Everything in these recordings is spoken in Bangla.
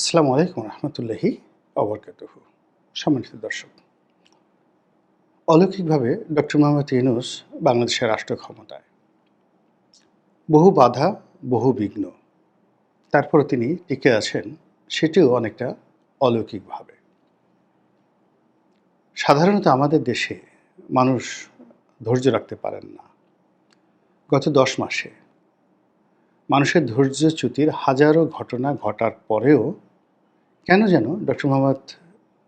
আসসালামু আলাইকুম রহমতুল্লাহি অবরকাতুহু। সম্মানিত দর্শক, অলৌকিকভাবে ডক্টর মোহাম্মদ ইউনুস বাংলাদেশের রাষ্ট্র ক্ষমতায়। বহু বাধা, বহু বিঘ্ন তারপরে তিনি টিকে আছেন সেটিও অনেকটা অলৌকিকভাবে। সাধারণত আমাদের দেশে মানুষ ধৈর্য রাখতে পারেন না। গত দশ মাসে মানুষের ধৈর্যচ্যুতির হাজারো ঘটনা ঘটার পরেও কেন যেন ডক্টর মোহাম্মদ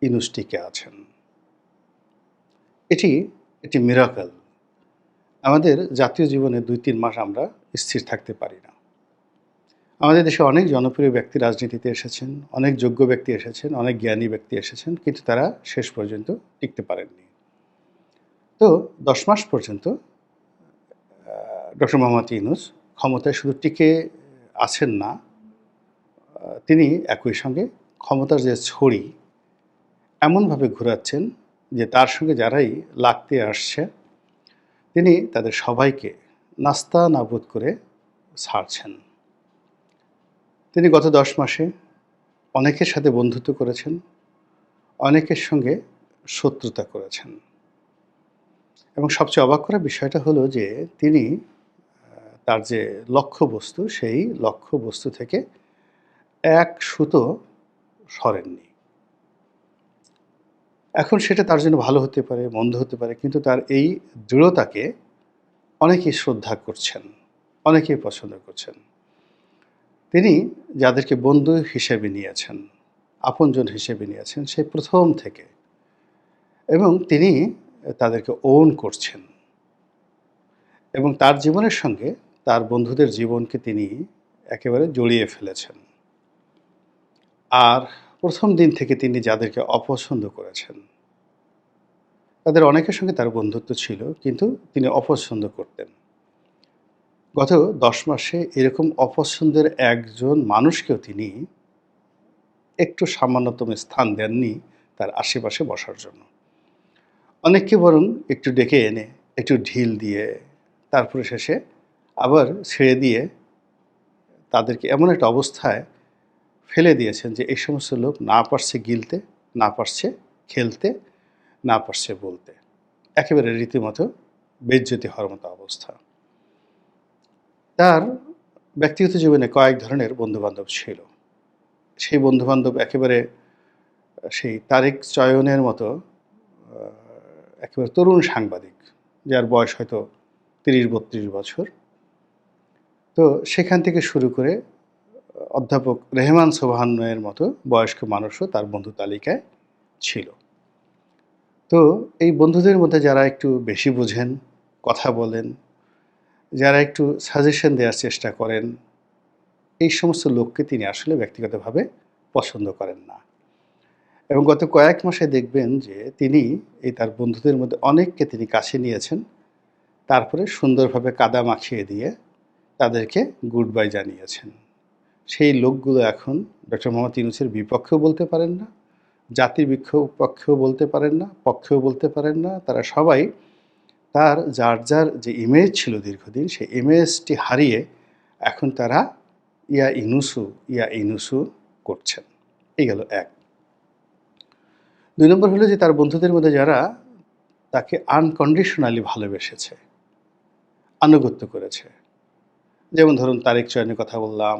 ইনুস টিকে আছেন? এটি একটি মিরাকল আমাদের জাতীয় জীবনে দুই তিন মাস আমরা স্থির থাকতে পারি না। আমাদের দেশে অনেক জনপ্রিয় ব্যক্তি রাজনীতিতে এসেছেন, অনেক যোগ্য ব্যক্তি এসেছেন, অনেক জ্ঞানী ব্যক্তি এসেছেন, কিন্তু তারা শেষ পর্যন্ত টিকতে পারেননি। তো দশ মাস পর্যন্ত ডক্টর মোহাম্মদ ইউনুস ক্ষমতায় শুধু টিকে আছেন না তিনি একই সঙ্গে ক্ষমতার যে ছড়ি, এমনভাবে ঘোরাচ্ছেন যে তার সঙ্গে যারাই লাগতে আসছে, তিনি তাদের সবাইকে নাস্তা নাবুদ করে ছাড়ছেন। তিনি গত দশ মাসে অনেকের সাথে বন্ধুত্ব করেছেন, অনেকের সঙ্গে শত্রুতা করেছেন। এবং সবচেয়ে অবাক করা বিষয়টা হলো যে তিনি তার যে লক্ষ্যবস্তু, সেই লক্ষ্যবস্তু থেকে এক সুতো সরেননি। এখন সেটা তার জন্য ভালো হতে পারে, মন্দ হতে পারে, কিন্তু তার এই দৃঢ়তাকে অনেকেই শ্রদ্ধা করছেন, অনেকেই পছন্দ করছেন। তিনি যাদেরকে বন্ধু হিসেবে নিয়েছেন, আপনজন হিসেবে নিয়েছেন, সেই প্রথম থেকে। এবং তিনি তাদেরকে ওন করছেন। এবং তার জীবনের সঙ্গে তার বন্ধুদের জীবনকে তিনি একেবারে জড়িয়ে ফেলেছেন। আর প্রথম দিন থেকে তিনি যাদেরকে অপছন্দ করেছেন, তাদের অনেকের সঙ্গে তার বন্ধুত্ব ছিল, কিন্তু তিনি অপছন্দ করতেন। গত দশ মাসে এরকম অপছন্দের একজন মানুষকেও তিনি একটু সামান্যতম স্থান দেননি তার আশেপাশে বসার জন্য। অনেককে বরং একটু ডেকে এনে, একটু ঢিল দিয়ে, তারপরে শেষে আবার ছেড়ে দিয়ে তাদেরকে এমন একটা অবস্থায় ফেলে দিয়েছেন যে এই সমস্ত লোক না পারছে গিলতে, না পারছে খেলতে, না পারছে বলতে। একেবারে রীতিমতো বেজ্জতি হওয়ার মতো অবস্থা। তার ব্যক্তিগত জীবনে কয়েক ধরনের বন্ধুবান্ধব ছিল। সেই বন্ধুবান্ধব একেবারে, সেই তারিক চয়নের মতো একেবারে তরুণ সাংবাদিক, যার বয়স হয়তো তিরিশ, বত্রিশ বছর। তো সেখান থেকে শুরু করে অধ্যাপক রেহমান সোভান্নয়ের মতো বয়স্ক মানুষও তার বন্ধু তালিকায় ছিল। তো এই বন্ধুদের মধ্যে যারা একটু বেশি বোঝেন, কথা বলেন, যারা একটু সাজেশন দেওয়ার চেষ্টা করেন, এই সমস্ত লোককে তিনি আসলে ব্যক্তিগতভাবে পছন্দ করেন না। এবং গত কয়েক মাসে দেখবেন যে তিনি এই তার বন্ধুদের মধ্যে অনেককে তিনি কাছে নিয়েছেন, তারপরে সুন্দরভাবে কাদা মাখিয়ে দিয়ে তাদেরকে গুড বাই জানিয়েছেন। সেই লোকগুলো এখন ডক্টর মোহাম্মদ ইউনুসের বিপক্ষেও বলতে পারেন না, জাতির বিপক্ষেও বলতে পারেন না, পক্ষেও বলতে পারেন না। তারা সবাই তার যার যার যে ইমেজ ছিল দীর্ঘদিন, সেই ইমেজটি হারিয়ে এখন তারা ইয়া ইনুসু ইয়া ইনুসু করছেন। এই গেল এক। দুই নম্বর হলো যে তার বন্ধুদের মধ্যে যারা তাকে আনকন্ডিশনালি ভালোবেসেছে, আনুগত্য করেছে। যেমন ধরুন তারেক চয়নের কথা বললাম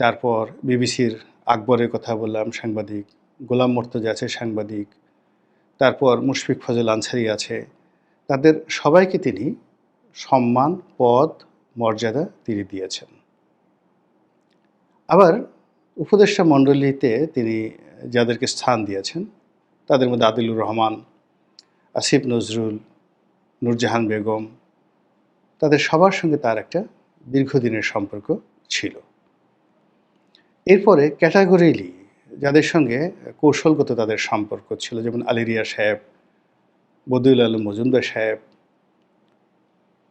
তারপর বিবিসির আকবরের কথা বললাম, সাংবাদিক গোলাম মর্তজা আছে, সাংবাদিক। তারপর মুশফিক ফজল আনসারি আছে। তাদের সবাইকে তিনি সম্মান, পদ, মর্যাদা তিনি দিয়েছেন। আবার উপদেষ্টা মণ্ডলীতে তিনি যাদেরকে স্থান দিয়েছেন, তাদের মধ্যে আদিলুর রহমান, আসিফ নজরুল, নূরজাহান বেগম, তাদের সবার সঙ্গে তার একটা দীর্ঘদিনের সম্পর্ক ছিল। এরপরে ক্যাটাগরিলি যাদের সঙ্গে কৌশলগত তাদের সম্পর্ক ছিল, যেমন আলিরিয়া সাহেব বদিউল আলম মজুমদার সাহেব।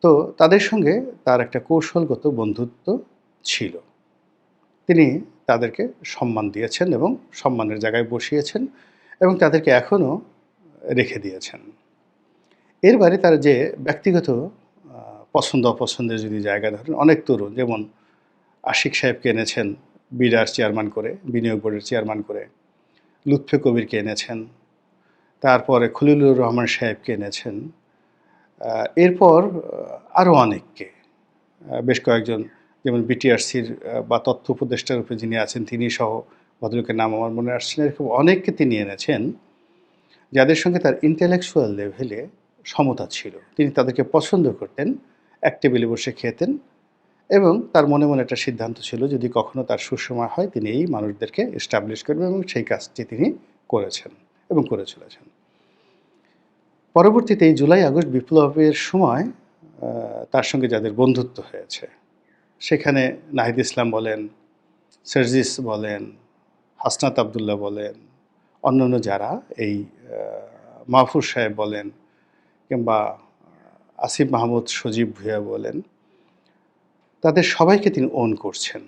তো তাদের সঙ্গে তার একটা কৌশলগত বন্ধুত্ব ছিল। তিনি তাদেরকে সম্মান দিয়েছেন এবং সম্মানের জায়গায় বসিয়েছেন এবং তাদেরকে এখনও রেখে দিয়েছেন। এর বাইরে তার যে ব্যক্তিগত পছন্দ অপছন্দের যদি জায়গা ধরেন, অনেক তরুণ, যেমন আশিক সাহেবকে এনেছেন বিডার চেয়ারম্যান করে, বিনিয়োগ বোর্ডের চেয়ারম্যান করে, লুৎফে কবিরকে এনেছেন, তারপরে খলিলুর রহমান সাহেবকে এনেছেন এরপর আরও অনেককে বেশ কয়েকজন, যেমন বিটিআরসির বা তথ্য উপদেষ্টার রূপে যিনি আছেন, তিনি সহ ভদ্রলোকের নাম আমার মনে আসছে না, এরকম অনেককে তিনি এনেছেন, যাদের সঙ্গে তার ইন্টেলেকচুয়াল লেভেলে সমতা ছিল। তিনি তাদেরকে পছন্দ করতেন, এক টেবিলে বসে খেতেন এবং তার মনে মনে একটা সিদ্ধান্ত ছিল যদি কখনো তার সুসময় হয় তিনি এই মানুষদেরকে এস্টাবলিশ করবেন এবং সেই কাজটি তিনি করেছেন এবং করে চলেছেন। পরবর্তীতে এই জুলাই, আগস্ট বিপ্লবের সময় তার সঙ্গে যাদের বন্ধুত্ব হয়েছে, সেখানে নাহিদ ইসলাম বলেন, সার্জিস বলেন, হাসনাত আবদুল্লাহ বলেন, অন্যান্য যারা এই মাহফুজ সাহেব বলেন কিংবা আসিফ মাহমুদ সজীব ভুয়া বলেন তাদের সবাইকে তিনি ওন করছেন।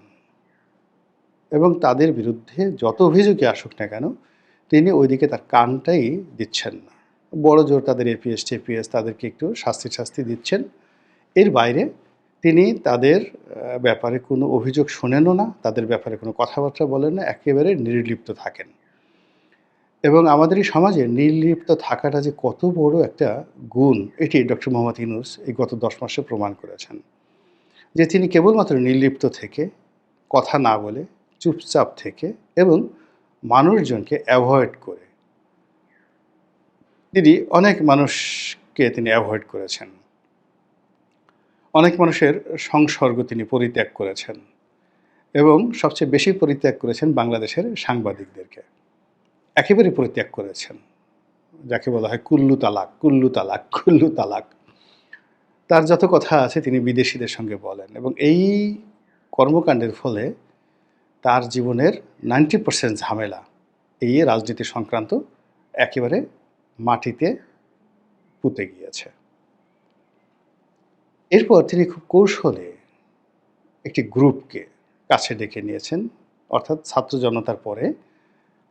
এবং তাদের বিরুদ্ধে যত অভিযোগই আসুক না কেন, তিনি ওইদিকে তার কানটাই দিচ্ছেন না। বড় জোর তাদের এপিএস, টেপিএস তাদেরকে একটু শাস্তি শাস্তি দিচ্ছেন। এর বাইরে তিনি তাদের ব্যাপারে কোনো অভিযোগ শোনেনও না, তাদের ব্যাপারে কোনো কথাবার্তা বলেন না, একেবারে নির্লিপ্ত থাকেন। এবং আমাদের এই সমাজে নির্লিপ্ত থাকাটা যে কত বড় একটা গুণ, এটি ডক্টর মোহাম্মদ ইউনুস এই গত দশ মাসে প্রমাণ করেছেন। যে তিনি কেবলমাত্র নির্লিপ্ত থেকে, কথা না বলে, চুপচাপ থেকে এবং মানুষজনকে অ্যাভয়েড করে। তিনি অনেক মানুষকে তিনি অ্যাভয়েড করেছেন। অনেক মানুষের সংসর্গ তিনি পরিত্যাগ করেছেন এবং সবচেয়ে বেশি পরিত্যাগ করেছেন বাংলাদেশের সাংবাদিকদেরকে। একেবারে পরিত্যাগ করেছেন, যাকে বলা হয় কুল্লু তালাক কুল্লু তালাক কুল্লু তালাক। তার যত কথা আছে তিনি বিদেশিদের সঙ্গে বলেন এবং এই কর্মকাণ্ডের ফলে তার জীবনের নাইনটি পার্সেন্ট ঝামেলা এই রাজনীতি সংক্রান্ত একেবারে মাটিতে পুঁতে গিয়েছে। এরপর তিনি খুব কৌশলে একটি গ্রুপকে কাছে ডেকে নিয়েছেন, অর্থাৎ ছাত্র জনতার পরে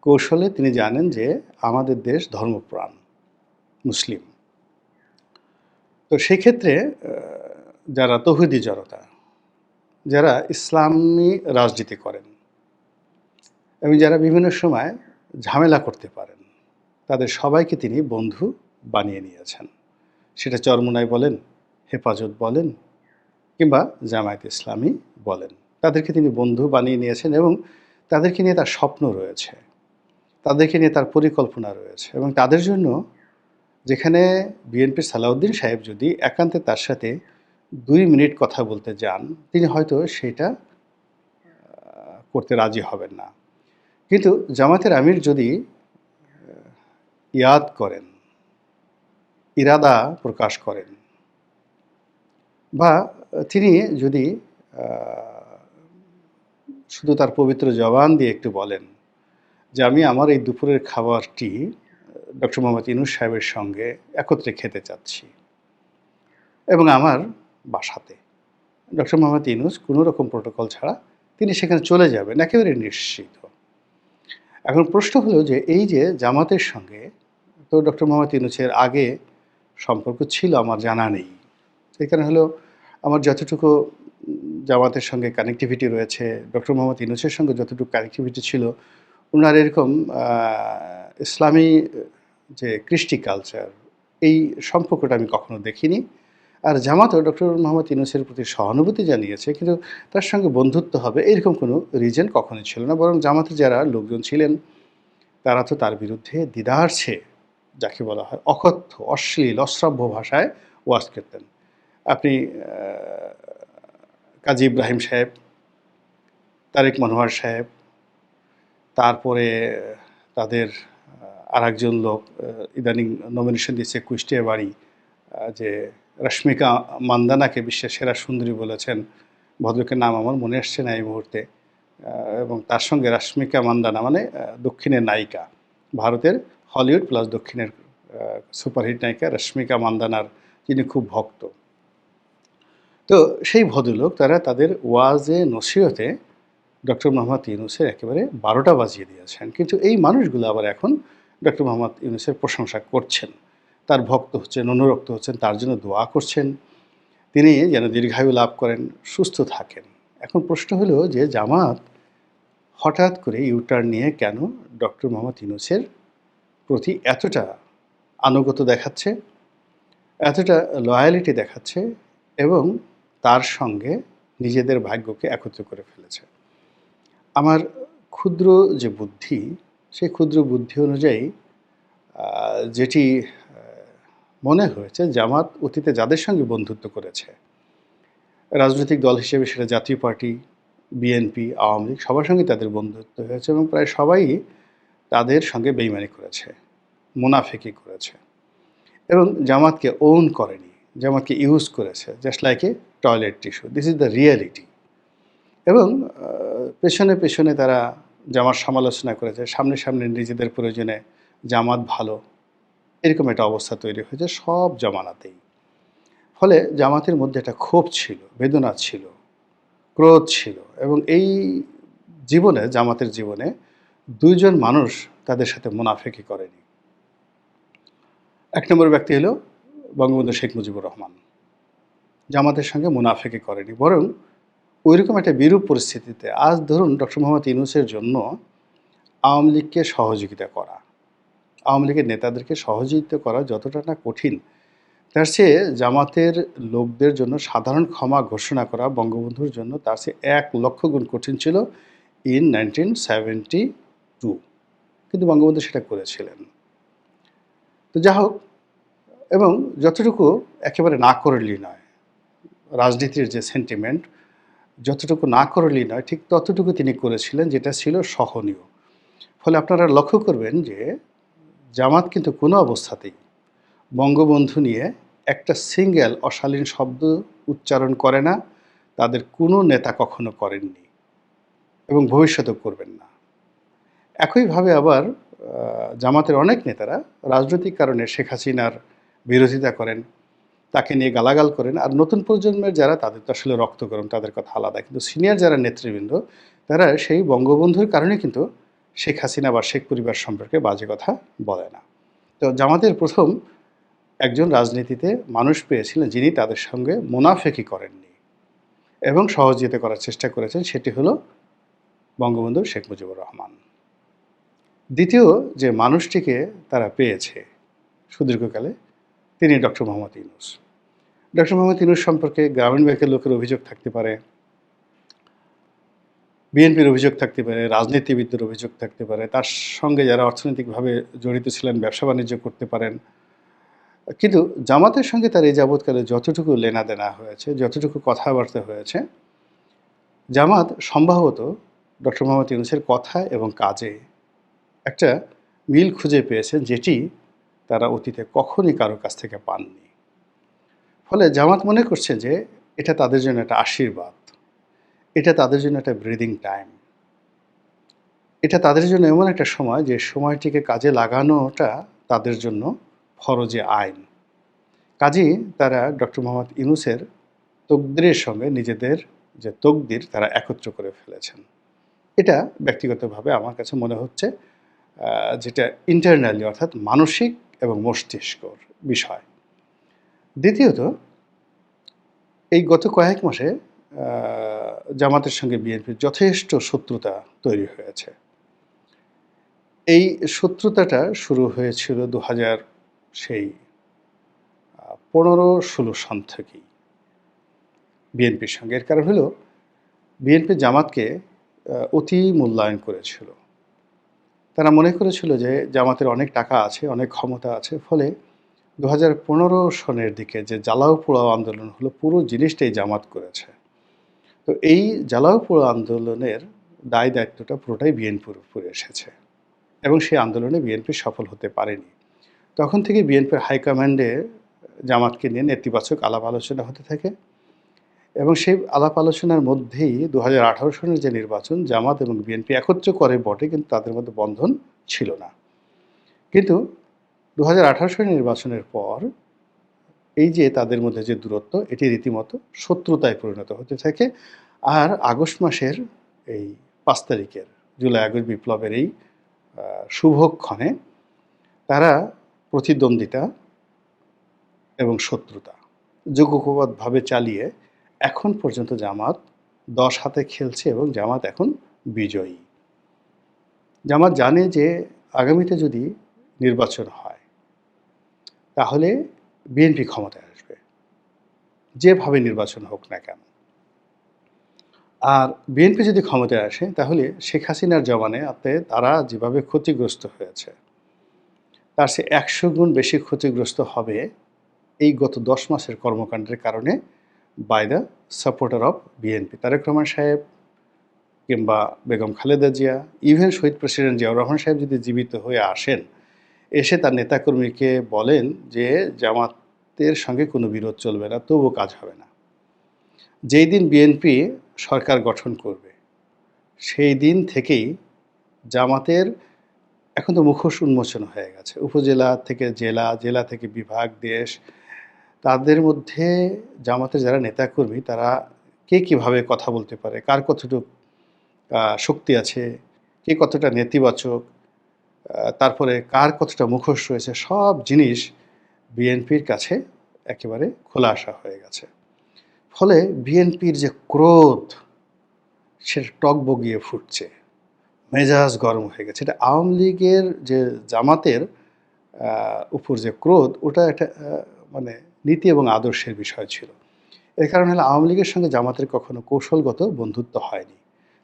কৌশলে তিনি জানেন যে আমাদের দেশ ধর্মপ্রাণ, মুসলিম। তো সেক্ষেত্রে যারা তৌহিদি জনতা, যারা ইসলামী রাজনীতি করেন এবং যারা বিভিন্ন সময় ঝামেলা করতে পারেন, তাদের সবাইকে তিনি বন্ধু বানিয়ে নিয়েছেন। সেটা চরমুনাই বলেন, হেফাজত বলেন কিংবা জামায়াত ইসলামী বলেন। তাদেরকে তিনি বন্ধু বানিয়ে নিয়েছেন এবং তাদেরকে নিয়ে তার স্বপ্ন রয়েছে। তাদেরকে নিয়ে তার পরিকল্পনা রয়েছে এবং তাদের জন্য যেখানে বিএনপির সালাউদ্দিন সাহেব যদি একান্তে তার সাথে দুই মিনিট কথা বলতে যান, তিনি হয়তো সেটা করতে রাজি হবেন না। কিন্তু জামাতের আমির যদি ইয়াদ করেন, ইরাদা প্রকাশ করেন, বা তিনি যদি শুধু তার পবিত্র জবান দিয়ে একটু বলেন যে, আমি আমার এই দুপুরের খাবারটি ডক্টর মোহাম্মদ ইনুস সাহেবের সঙ্গে একত্রে খেতে চাচ্ছি। এবং আমার বাসাতে। ডক্টর মোহাম্মদ ইনুস কোনো রকম প্রোটোকল ছাড়া তিনি সেখানে চলে যাবেন, একেবারে নিশ্চিত। এখন প্রশ্ন হলো যে, এই যে জামাতের সঙ্গে, তো ডক্টর মোহাম্মদ ইনুসের আগে সম্পর্ক ছিল, আমার জানা নেই। সেখানে হলো আমার যতটুকু জামাতের সঙ্গে কানেক্টিভিটি রয়েছে, ডক্টর মোহাম্মদ ইনুসের সঙ্গে যতটুকু কানেক্টিভিটি ছিল ওনার এরকম ইসলামী যে কৃষ্টি কালচার এই সম্পর্কটা আমি কখনো দেখিনি। আর জামাতও ডক্টর মোহাম্মদ ইউনুসের প্রতি সহানুভূতি জানিয়েছে, কিন্তু তার সঙ্গে বন্ধুত্ব হবে এরকম কোনো রিজন কখনোই ছিল না। বরং জামাতে যারা লোকজন ছিলেন, তারা তো তার বিরুদ্ধে দিদারছে যাকে বলা হয় অকথ্য, অশ্লীল, অশ্রাব্য ভাষায় ওয়াজ করতেন। আপনি কাজী ইব্রাহিম সাহেব, তারেক মনোয়ার সাহেব, তারপরে তাদের আর একজন লোক ইদানিং নমিনেশন দিয়েছে কুষ্টিয়া বাড়ি যে রশ্মিকা মান্দানাকে বিশ্বের সেরা সুন্দরী বলেছেন। ভদ্রকের নাম আমার মনে আসছে না এই মুহূর্তে। এবং তার সঙ্গে রশ্মিকা মান্দানা মানে দক্ষিণের নায়িকা, ভারতের হলিউড প্লাস দক্ষিণের সুপারহিট নায়িকা রশ্মিকা মান্দানার, যিনি খুব ভক্ত। তো সেই ভদ্রলোক, তারা তাদের ওয়াজে, নসিহতে ডক্টর মোহাম্মদ ইউনুসের একেবারে বারোটা বাজিয়ে দিয়েছেন। কিন্তু এই মানুষগুলো আবার এখন ডক্টর মোহাম্মদ ইউনুসের প্রশংসা করছেন। তার ভক্ত হচ্ছেন, অনুরক্ত হচ্ছেন, তার জন্য দোয়া করছেন। তিনি যেন দীর্ঘায়ু লাভ করেন, সুস্থ থাকেন। এখন প্রশ্ন হলো যে জামাত হঠাৎ করে ইউটার্ন নিয়ে কেন ডক্টর মোহাম্মদ ইউনুসের প্রতি এতটা আনুগত দেখাচ্ছে, এতটা লয়ালিটি দেখাচ্ছে এবং তার সঙ্গে নিজেদের ভাগ্যকে একত্র করে ফেলেছে? আমার ক্ষুদ্র যে বুদ্ধি, সেই ক্ষুদ্র বুদ্ধি অনুযায়ী যেটি মনে হয়েছে জামাত অতীতে যাদের সঙ্গে বন্ধুত্ব করেছে, রাজনৈতিক দল হিসেবে সেটা জাতীয় পার্টি বিএনপি আওয়ামী লীগ, সবার সঙ্গে তাদের বন্ধুত্ব হয়েছে এবং প্রায় সবাই তাদের সঙ্গে বেইমানি করেছে, মুনাফেকি করেছে এবং জামাতকে ওন করেনি, জামাতকে ইউজ করেছে just like a toilet tissue this is the reality এবং পেছনে পেছনে তারা জামাত সমালোচনা করেছে। সামনে সামনে নিজেদের প্রয়োজনে জামাত ভালো। এরকম একটা অবস্থা তৈরি হয়েছে সব জামানাতেই। ফলে জামাতের মধ্যে একটা ক্ষোভ ছিল, বেদনা ছিল, ক্রোধ ছিল এবং এই জীবনে, জামাতের জীবনে দুইজন মানুষ তাদের সাথে মুনাফেকি করেনি। এক নম্বর ব্যক্তি হলো বঙ্গবন্ধু শেখ মুজিবুর রহমান। জামাতের সঙ্গে মুনাফেকি করেনি, বরং ওইরকম একটা বিরূপ পরিস্থিতিতে আজ ধরুন ডক্টর মোহাম্মদ ইউনুসের জন্য আওয়ামী লীগকে সহযোগিতা করা, আওয়ামী লীগের নেতাদেরকে সহযোগিতা করা যতটা না কঠিন, তার চেয়ে জামাতের লোকদের জন্য সাধারণ ক্ষমা ঘোষণা করা বঙ্গবন্ধুর জন্য তার চেয়ে এক লক্ষ গুণ কঠিন ছিল ইন নাইনটিন সেভেন্টি টু কিন্তু বঙ্গবন্ধু সেটা করেছিলেন। তো যা হোক, এবং যতটুকু একেবারে না করলেই নয়, রাজনীতির যে সেন্টিমেন্ট যতটুকু না করলেই নয়, ঠিক ততটুকু তিনি করেছিলেন যেটা ছিল সহনীয়। ফলে আপনারা লক্ষ্য করবেন যে জামাত কিন্তু কোনো অবস্থাতেই বঙ্গবন্ধু নিয়ে একটা সিঙ্গেল অশালীন শব্দ উচ্চারণ করে না, তাদের কোনো নেতা কখনো করেননি এবং ভবিষ্যতেও করবেন না। একইভাবে আবার জামাতের অনেক নেতারা রাজনৈতিক কারণে শেখ হাসিনার বিরোধিতা করেন। তাকে নিয়ে গালাগাল করেন। আর নতুন প্রজন্মের যারা, তাদের তো আসলে রক্ত গরম তাদের কথা আলাদা। কিন্তু সিনিয়র যারা নেতৃবৃন্দ, তারা সেই বঙ্গবন্ধুর কারণে কিন্তু শেখ হাসিনা বা শেখ পরিবার সম্পর্কে বাজে কথা বলে না। তো জামাতের প্রথম একজন রাজনীতিতে মানুষ পেয়েছিলেন যিনি তাদের সঙ্গে মুনাফেকি করেননি এবং সহযোগিতা করার চেষ্টা করেছেন, সেটি হলো বঙ্গবন্ধু শেখ মুজিবুর রহমান। দ্বিতীয় যে মানুষটিকে তারা পেয়েছে সুদীর্ঘকালে তিনি ডক্টর মোহাম্মদ ইউনুস। ডক্টর মোহাম্মদ ইউনুস সম্পর্কে গ্রামীণ ব্যাংকের লোকের অভিযোগ থাকতে পারে, বিএনপির অভিযোগ থাকতে পারে, রাজনীতিবিদদের অভিযোগ থাকতে পারে, তার সঙ্গে যারা অর্থনৈতিকভাবে জড়িত ছিলেন, ব্যবসা বাণিজ্য করতে পারেন। কিন্তু জামাতের সঙ্গে তার এই যাবৎকালে যতটুকু লেনাদেনা হয়েছে, যতটুকু কথাবার্তা হয়েছে, জামাত সম্ভবত ডক্টর মোহাম্মদ ইউনুসের কথা এবং কাজে একটা মিল খুঁজে পেয়েছেন যেটি তারা অতীতে কখনই কারও কাছ থেকে পাননি। ফলে জামাত মনে করছে যে, এটা তাদের জন্য একটা আশীর্বাদ। এটা তাদের জন্য একটা ব্রিদিং টাইম এটা তাদের জন্য এমন একটা সময় যে, সময়টিকে কাজে লাগানোটা তাদের জন্য ফরজে আইন। কাজেই তারা ডক্টর মোহাম্মদ ইউনুসের তকদিরের সঙ্গে নিজেদের যে তকদির, তারা একত্র করে ফেলেছেন। এটা ব্যক্তিগতভাবে আমার কাছে মনে হচ্ছে যেটা ইন্টারনালি অর্থাৎ মানসিক এবং মস্তিষ্কর বিষয়। দ্বিতীয়ত, এই গত কয়েক মাসে জামাতের সঙ্গে বিএনপির যথেষ্ট শত্রুতা তৈরি হয়েছে। এই শত্রুতাটা শুরু হয়েছিল দু হাজার সেই পনেরো ষোলো সন থেকেই। বিএনপির সঙ্গে এর কারণ হলো, বিএনপি জামাতকে অতি মূল্যায়ন করেছিল। তারা মনে করেছিল যে জামাতের অনেক টাকা আছে, অনেক ক্ষমতা আছে, ফলে দু হাজার পনেরো সনের দিকে যে জ্বালাও পোড়াও আন্দোলন হলো, পুরো জিনিসটাই জামাত করেছে। তো এই জ্বালাও পোড়াও আন্দোলনের দায় দায়িত্বটা পুরোটাই বিএনপির উপরে এসেছে এবং সেই আন্দোলনে বিএনপি সফল হতে পারেনি। তখন থেকে বিএনপির হাইকমান্ডে জামাতকে নিয়ে নেতিবাচক আলাপ আলোচনা হতে থাকে। এবং সেই আলাপ আলোচনার মধ্যেই দু হাজার আঠারো সনের যে নির্বাচন, জামাত এবং বিএনপি একত্র করে বটে, কিন্তু তাদের মধ্যে বন্ধন ছিল না। কিন্তু দু হাজার আঠারো সনের নির্বাচনের পর এই যে তাদের মধ্যে যে দূরত্ব, এটি রীতিমতো শত্রুতায় পরিণত হতে থাকে। আর আগস্ট মাসের এই পাঁচ তারিখের, জুলাই আগস্ট বিপ্লবের এই শুভক্ষণে তারা প্রতিদ্বন্দ্বিতা এবং শত্রুতা, যোগ্যভাবে চালিয়ে এখন পর্যন্ত জামাত দশ হাতে খেলছে এবং জামাত এখন বিজয়ী। জামাত জানে যে আগামীতে যদি নির্বাচন হয়, তাহলে বিএনপি ক্ষমতায় আসবে। যেভাবে নির্বাচন হোক না কেন। আর বিএনপি যদি ক্ষমতায় আসে, তাহলে শেখ হাসিনার জমানে আতে তারা যেভাবে ক্ষতিগ্রস্ত হয়েছে, তার সে একশো গুণ বেশি ক্ষতিগ্রস্ত হবে এই গত দশ মাসের কর্মকাণ্ডের কারণে by the supporter of BNP Tarique Rahman Saheb কিংবা বেগম খালেদা জিয়া ইভেন শহীদ প্রেসিডেন্ট জিয়াউর রহমান সাহেব যদি জীবিত হয়ে আসেন, এসে তার নেতাকর্মীকে বলেন যে জামাতের সঙ্গে কোনো বিরোধ চলবে না তবুও কাজ হবে না। যেই দিন বিএনপি সরকার গঠন করবে, সেই দিন থেকেই জামাতের এখন তো মুখোশ উন্মোচন হয়ে গেছে। উপজেলা থেকে জেলা জেলা থেকে বিভাগ, দেশ তাদের মধ্যে জামাতের যারা নেতাকর্মী, তারা কে কীভাবে কথা বলতে পারে? কার কতটুকু শক্তি আছে? কে কতটা নেতিবাচক? তারপরে কার কতটা মুখোশ রয়েছে? সব জিনিস বিএনপির কাছে একেবারে খোলা আসা হয়ে গেছে। ফলে বিএনপির যে ক্রোধ, সেটা টক বগিয়ে ফুটছে। মেজাজ গরম হয়ে গেছে। এটা আওয়ামী লীগের যে জামাতের উপর যে ক্রোধ, ওটা একটা মানে নীতি এবং আদর্শের বিষয় ছিল। এর কারণ হলো আওয়ামী লীগের সঙ্গে জামাতের কখনো কৌশলগত বন্ধুত্ব হয়নি।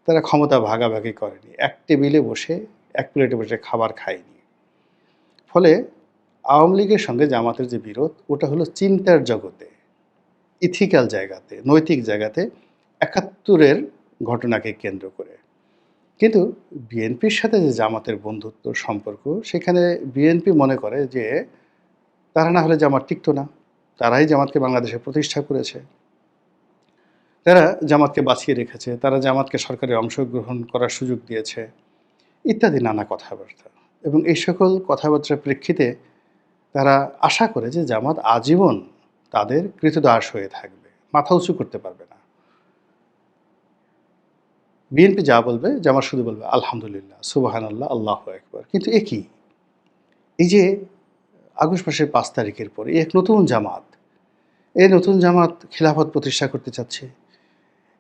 তারা ক্ষমতা ভাগাভাগি করেনি। এক টেবিলে বসে, এক প্লেটে বসে খাবার খায়নি। ফলে আওয়ামী লীগের সঙ্গে জামাতের যে বিরোধ, ওটা হলো চিন্তার জগতে ইথিক্যাল জায়গাতে, নৈতিক জায়গাতে একাত্তরের ঘটনাকে কেন্দ্র করে। কিন্তু বিএনপির সাথে যে জামাতের বন্ধুত্ব সম্পর্ক, সেখানে বিএনপি মনে করে যে, তারা না হলে জামাত টিকতো না। তারাই জামাতকে বাংলাদেশে প্রতিষ্ঠা করেছে। তারা জামাতকে বাঁচিয়ে রেখেছে, তারা জামাতকে সরকারে অংশগ্রহণ করার সুযোগ দিয়েছে, ইত্যাদি নানা কথাবার্তা। এবং এই সকল কথাবার্তার প্রেক্ষিতে তারা আশা করে যে জামাত আজীবন তাদের কৃতদাস হয়ে থাকবে, মাথা উঁচু করতে পারবে না। বিএনপি যা বলবে, জামাত শুধু বলবে, আলহামদুলিল্লাহ সুবাহান আল্লাহ আল্লাহ একবার কিন্তু এ কি? এই যে আগস্ট মাসের পাঁচ তারিখের পরে এক নতুন জামাত, এই নতুন জামাত খিলাফত প্রতিষ্ঠা করতে চাচ্ছে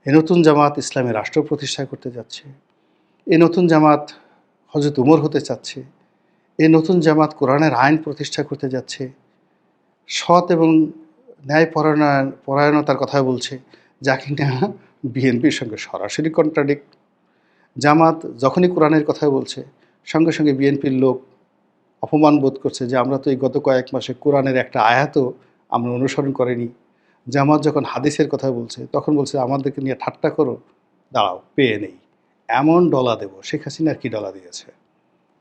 এ নতুন জামাত ইসলামী রাষ্ট্র প্রতিষ্ঠা করতে যাচ্ছে এ নতুন জামাত হজরত উমর হতে চাচ্ছে, এই নতুন জামাত কোরআনের আইন প্রতিষ্ঠা করতে যাচ্ছে, সৎ এবং ন্যায় পরায়ণ, পরায়ণতার কথা বলছে, যা কিনা বিএনপির সঙ্গে সরাসরি কন্ট্রাডিক্ট জামাত যখনই কোরআনের কথা বলছে, সঙ্গে সঙ্গে বিএনপির লোক অপমান বোধ করছে যে আমরা তো এই গত কয়েক মাসে কোরআনের একটা আয়াতও আমরা অনুসরণ করিনি। জামাত যখন হাদিসের কথা বলছে, তখন বলছে, আমাদেরকে নিয়ে ঠাট্টা করো, দাঁড়াও, পেয়ে নেই। এমন ডলা দেব। শেখ হাসিনার কি ডলা দিয়েছে?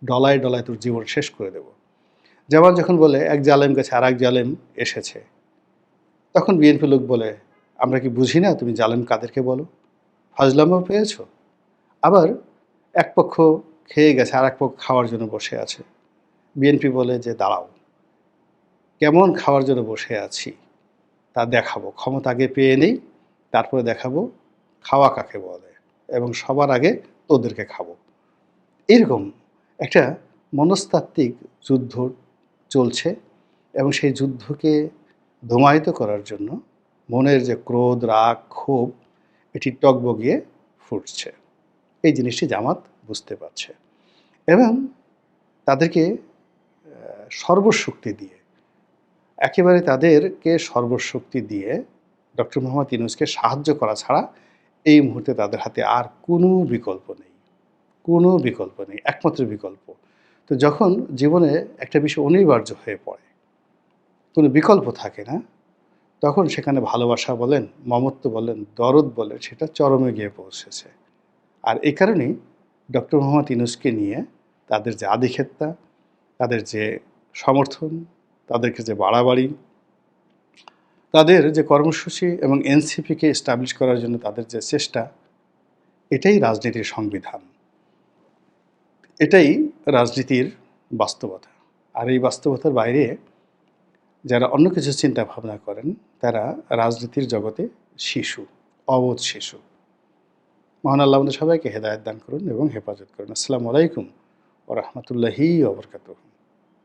ডলায় ডলায় তোর জীবন শেষ করে দেব। জামাত যখন বলে, এক জালেম গেছে আর এক জালেম এসেছে। তখন বিএনপি লোক বলে, আমরা কি বুঝি না তুমি জালেম কাদেরকে বলো? ফাজলামও পেয়েছ? আবার এক পক্ষ খেয়ে গেছে আর এক পক্ষ খাওয়ার জন্য বসে আছে। বিএনপি বলে যে, দাঁড়াও, কেমন খাওয়ার জন্য বসে আছি, তা দেখাবো। ক্ষমতা আগে পেয়ে নেই, তারপরে দেখাবো খাওয়া কাকে বলে এবং সবার আগে তোদেরকে খাব। এরকম একটা মনস্তাত্ত্বিক যুদ্ধ চলছে এবং সেই যুদ্ধকে ধুমায়িত করার জন্য মনের যে ক্রোধ, রাগ, ক্ষোভ, এটি টকবগিয়ে ফুটছে। এই জিনিসটি জামাত বুঝতে পারছে এবং তাদেরকে সর্বশক্তি দিয়ে। একেবারে তাদেরকে সর্বশক্তি দিয়ে ডক্টর মোহাম্মদ ইউনুসকে সাহায্য করা ছাড়া এই মুহূর্তে তাদের হাতে আর কোনো বিকল্প নেই। কোনো বিকল্প নেই, একমাত্র বিকল্প। তো যখন জীবনে একটা বিষয় অনিবার্য হয়ে পড়ে, কোনো বিকল্প থাকে না, তখন সেখানে ভালোবাসা বলেন, মমত্ব বলেন, দরদ বলেন, সেটা চরমে গিয়ে পৌঁছেছে। আর এই কারণেই ডক্টর মোহাম্মদ ইউনুসকে নিয়ে তাদের যে আধিক্ষেত্তা তাদের যে সমর্থন, তাদেরকে যে বাড়াবাড়ি, তাদের যে কর্মসূচি এবং এনসিপিকে এস্টাবলিশ করার জন্য তাদের যে চেষ্টা, এটাই রাজনীতির সংবিধান। এটাই রাজনীতির বাস্তবতা। আর এই বাস্তবতার বাইরে যারা অন্য কিছু চিন্তা ভাবনা করেন, তারা রাজনীতির জগতে শিশু, অবোধ শিশু। মহান আল্লাহ আমাদের সবাইকে হেদায়ত দান করুন এবং হেফাজত করুন। আসসালামু আলাইকুম ও রহমতুল্লাহি ওবরকাতুহ